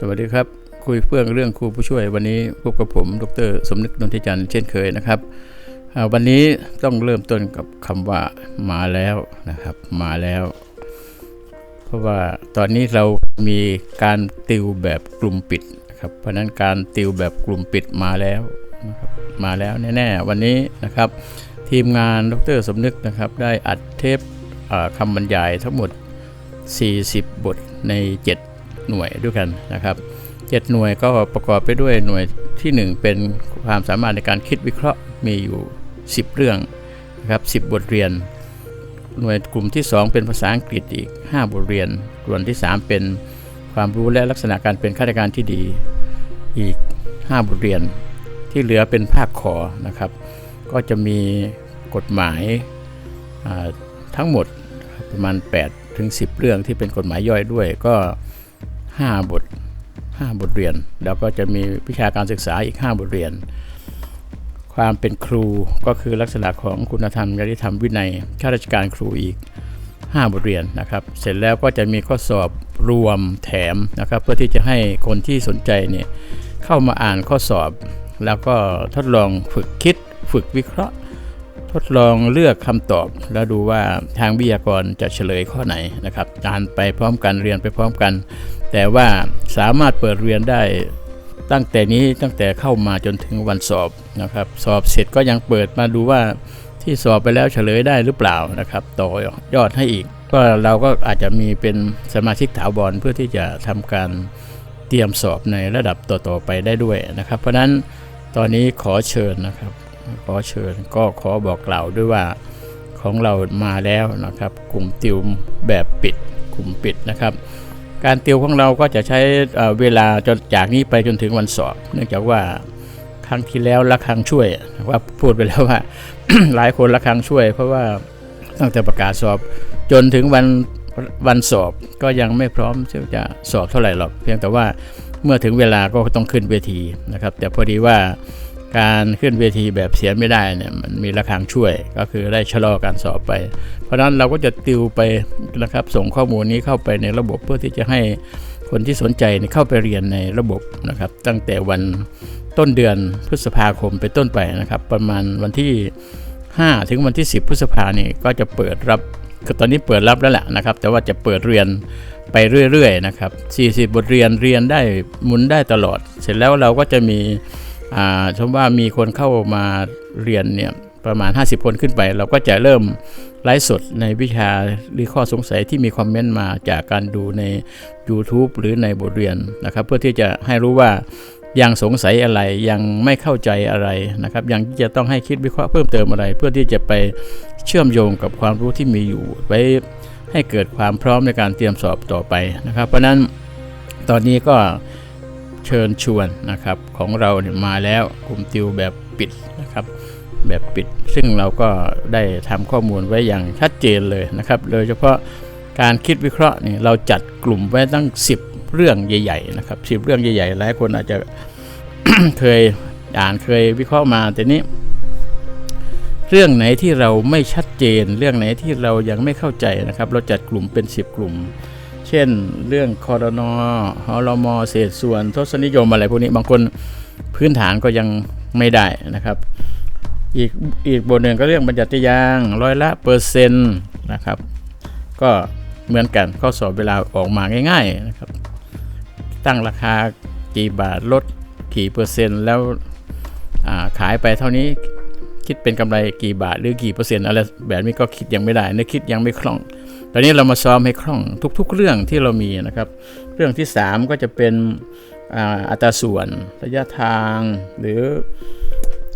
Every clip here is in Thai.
สวัสดีครับ คุยเพื่องเรื่องครูผู้ช่วยวันนี้พบกับผม ดร สมนึกนนทิจันทร์เช่นเคยนะครับ วันนี้ต้องเริ่มต้นกับคำว่ามาแล้วนะครับ มาแล้ว เพราะว่าตอนนี้เรามีการติวแบบกลุ่มปิดนะครับ เพราะนั้นการติวแบบกลุ่มปิดมาแล้วนะครับมาแล้วแน่ๆวันนี้นะครับ ทีมงานดร สมนึกนะครับ ได้อัดเทปคำบรรยายทั้งหมด 40 บทใน 7 หน่วยด้วยกันนะครับ 7 หน่วยก็ประกอบไปด้วยหน่วยที่ 1 เป็นความสามารถในการคิดวิเคราะห์มีอยู่ 10 เรื่องนะครับ10 บทเรียน หน่วยกลุ่มที่ 2 เป็นภาษาอังกฤษอีก 5 บทเรียน ส่วนที่ 3 เป็นความรู้และลักษณะการเป็นข้าราชการที่ดีอีก 5 บทเรียน ที่เหลือเป็นภาคขอนะครับ ก็จะมีกฎหมายทั้งหมดประมาณ8ถึง10 เรื่องที่เป็นกฎหมายย่อยด้วยก็ 5 บท 5 บทเรียน แล้วก็จะมีวิชาการศึกษาอีก 5 บทเรียน ความเป็นครูก็คือลักษณะของคุณธรรมจริยธรรมวินัยข้าราชการครูอีก 5 บทเรียนนะครับ เสร็จแล้วก็จะมีข้อสอบรวมแถมนะครับ เพื่อที่จะให้คนที่สนใจเนี่ยเข้ามาอ่านข้อสอบ แล้วก็ทดลองฝึกคิด ฝึกวิเคราะห์ ทดลองเลือกคำตอบ แล้วดูว่าทางวิทยากรจะเฉลยข้อไหนนะครับการไปพร้อมกันเรียนไปพร้อมกัน แต่ว่าสามารถเปิดเรียนได้ตั้งแต่นี้ตั้งแต่เข้ามาจนถึงวันสอบนะครับ สอบเสร็จก็ยังเปิดมาดูว่าที่สอบไปแล้วเฉลยได้หรือเปล่านะครับ ต่อยอดให้อีก ก็เราก็อาจจะมีเป็นสมาชิกถาวรเพื่อที่จะทำการเตรียมสอบในระดับต่อๆไปได้ด้วยนะครับ เพราะฉะนั้นตอนนี้ขอเชิญนะครับ ขอเชิญก็ขอบอกกล่าวด้วยว่าของเรามาแล้วนะครับ กลุ่มติวแบบปิดกลุ่มปิดนะครับ การติวของเราก็จะใช้เอ่อเวลาจนจากนี้ไปจนถึงวันสอบ เนื่องจากว่าครั้งที่แล้วละครั้งช่วยว่าพูดไปแล้วว่า หลายคนละครั้งช่วย เพราะว่าตั้งแต่ประกาศสอบจนถึงวันวันสอบก็ยังไม่พร้อมที่จะสอบเท่าไหร่หรอก เพียงแต่ว่าเมื่อถึงเวลาก็ต้องขึ้นเวทีนะครับ แต่พอดีว่า การขึ้นเวทีแบบเสียไม่ได้เนี่ยมันมีระฆังช่วยก็คือได้ชะลอการสอบไป เพราะนั้นเราก็จะติวไปนะครับส่งข้อมูลนี้เข้าไปในระบบเพื่อที่จะให้คนที่สนใจเนี่ยเข้าไปเรียนในระบบนะครับ ตั้งแต่วันต้นเดือนพฤษภาคมเป็นต้นไปนะครับ ประมาณวันที่ 5 ถึงวันที่ 10 พฤษภานี่ก็จะเปิดรับคือตอนนี้เปิดรับแล้วแหละนะครับ แต่ว่าจะเปิดเรียนไปเรื่อยๆนะครับ 40 บทเรียนเรียนได้หมุนได้ตลอด เสร็จแล้วเราก็จะมี ชมว่ามีคนเข้ามาเรียนเนี่ยประมาณ 50 คนขึ้นไป เราก็จะเริ่มไลฟ์สดในวิชาหรือข้อสงสัยที่มีคอมเมนต์มาจากการดูใน YouTube หรือในบทเรียนนะครับ เพื่อที่จะให้รู้ว่ายังสงสัยอะไรยังไม่เข้าใจอะไรนะครับ ยังจะต้องให้คิดวิเคราะห์เพิ่มเติมอะไร เพื่อที่จะไปเชื่อมโยงกับความรู้ที่มีอยู่ ไว้ให้เกิดความพร้อมในการเตรียมสอบต่อไปนะครับ เพราะฉะนั้นตอนนี้ก็ เชิญชวนนะครับของเราเนี่ยมาแล้วกลุ่มติวแบบปิดนะครับ แบบปิด ซึ่งเราก็ได้ทำข้อมูลไว้อย่างชัดเจนเลยนะครับ โดยเฉพาะการคิดวิเคราะห์นี่เราจัดกลุ่มไว้ตั้ง 10 เรื่องใหญ่ๆนะครับ10 เรื่องใหญ่ๆหลายคนอาจจะเคยอ่านเคยวิเคราะห์มาแต่นี้ เรื่องไหนที่เราไม่ชัดเจน เรื่องไหนที่เรายังไม่เข้าใจนะครับ เราจัดกลุ่มเป็น 10 กลุ่ม เช่น เรื่องคอรนอฮอลมอเศษส่วนทศนิยมอะไรพวกนี้บางคนพื้นฐานก็ยังไม่ได้นะครับ อีกอีกบทหนึ่งก็เรื่องบรรยัติยางร้อยละเปอร์เซ็นต์นะครับ ก็เหมือนกันข้อสอบเวลาออกมาง่าย ๆนะครับ ตั้งราคากี่บาทลดกี่เปอร์เซ็นต์แล้วขายไปเท่านี้คิดเป็นกำไรกี่บาทหรือกี่เปอร์เซ็นต์อะไรแบบนี้ก็คิดยังไม่ได้นึกคิดยังไม่คล่อง อนนี้เรามาซ้อมให้คล่องทุก ๆ เรื่องที่เรามีนะครับ เรื่องที่ 3 ก็จะเป็นอัตราส่วนระยะทางหรือ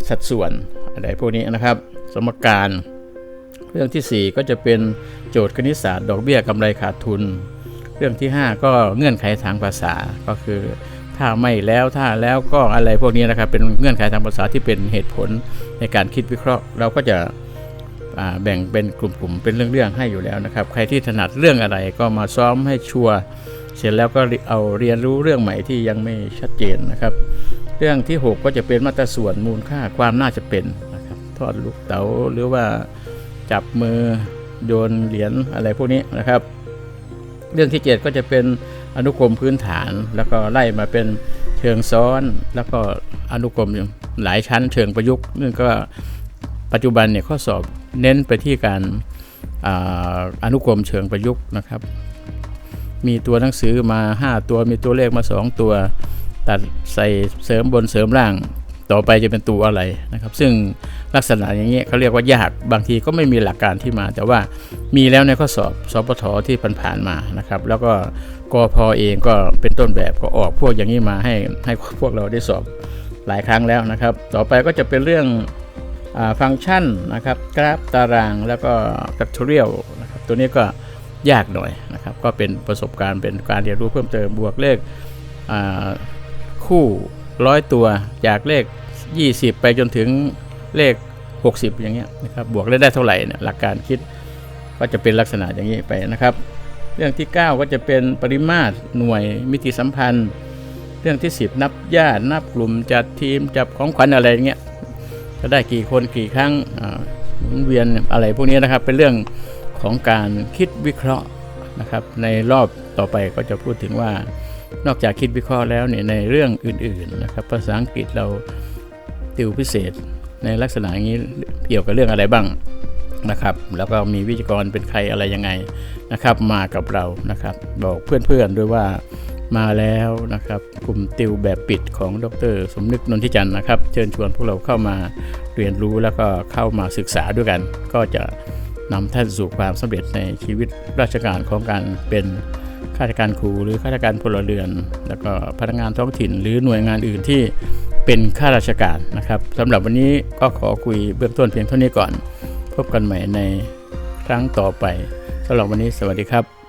สัดส่วนอะไรพวกนี้นะครับ สมการ เรื่องทีสี่ 4 ก็จะเป็นโจทย์คณิตศาสตร์ดอกเบี้ยกำไรขาดทุน เรื่องที่ 5 ก็เงื่อนไขทางภาษาก็คือถ้าไม่แล้วถ้าแล้วก็อะไรพวกนี้นะครับเป็นเงื่อนไขทางภาษาที่เป็นเหตุผลในการคิดวิเคราะห์ เราก็จะ แบ่งเป็นกลุ่มๆเป็นเรื่องๆให้อยู่แล้วนะครับ ใครที่ถนัดเรื่องอะไรก็มาซ้อมให้ชัวร์เสร็จแล้วก็เอาเรียนรู้เรื่องใหม่ที่ยังไม่ชัดเจนนะครับ เรื่องที่ 6 ก็จะเป็นมาตรส่วนมูลค่าความน่าจะเป็นนะครับทอดลูกเต๋าหรือว่าจับมือโยนเหรียญอะไรพวกนี้นะครับ เรื่องที่ 7 ก็จะเป็นอนุกรมพื้นฐาน แล้วก็ไล่มาเป็นเชิงซ้อนแล้วก็อนุกรมหลายชั้นเชิงประยุกต์นี่ก็ปัจจุบันเนี่ยข้อสอบ เน้นไปที่การออนุกรมเชิงประยุกต์นะครับ มีตัวหนังสือมา 5 ตัวมีตัวเลขมา 2 ตัว ตัดใส่เสริมบนเสริมล่าง ต่อไปจะเป็นตัวอะไรนะครับ ซึ่งลักษณะอย่างเงี้ยเขาเรียกว่ายากบางทีก็ไม่มีหลักการที่มา แต่ว่ามีแล้วในข้อสอบสอบปทที่ผ่านๆมานะครับ แล้วก็กพอเองก็เป็นต้นแบบก็ออกพวกอย่างนี้มาให้ให้พวกเราได้สอบหลายครั้งแล้วนะครับ ต่อไปก็จะเป็นเรื่อง ฟังก์ชันนะครับกราฟตารางแล้วก็ factorial นะครับตัวนี้ก็ยากหน่อยนะครับก็เป็นประสบการณ์เป็นการเรียนรู้เพิ่มเติมบวกเลขคู่ร้อยตัวจากเลข 20 ไปจนถึงเลข 60 อย่างเงี้ยนะครับบวกได้ได้เท่าไหร่เนี่ยหลักการคิดก็จะเป็นลักษณะอย่างนี้ไปนะครับ เรื่องที่ 9 ก็จะเป็นปริมาตรหน่วยมิติสัมพันธ์ เรื่องที่ 10 นับญาตินับกลุ่มจัดทีมจับของขวัญอะไรอย่างเงี้ย จะได้กี่คนกี่ครั้งหมุนเวียนอะไรพวกนี้นะครับ เป็นเรื่องของการคิดวิเคราะห์นะครับ ในรอบต่อไปก็จะพูดถึงว่านอกจากคิดวิเคราะห์แล้วเนี่ยในเรื่องอื่นๆนะครับ ภาษาอังกฤษเราติวพิเศษในลักษณะอย่างนี้เกี่ยวกับเรื่องอะไรบ้างนะครับ แล้วก็มีวิทยากรเป็นใครอะไรยังไงนะครับ มากับเรานะครับ บอกเพื่อนๆด้วยว่า มาแล้วนะครับกลุ่มติวแบบปิดของดร สมนึกนนทิจันทร์นะครับ เชิญชวนพวกเราเข้ามาเรียนรู้แล้วก็เข้ามาศึกษาด้วยกัน ก็จะนำท่านสู่ความสำเร็จในชีวิตราชการของการเป็นข้าราชการครูหรือข้าราชการพลเรือน แล้วก็พนักงานท้องถิ่น หรือหน่วยงานอื่นที่เป็นข้าราชการนะครับสำหรับวันนี้ก็ขอคุยเบื้องต้นเพียงเท่านี้ก่อน พบกันใหม่ในครั้งต่อไปสำหรับวันนี้สวัสดีครับ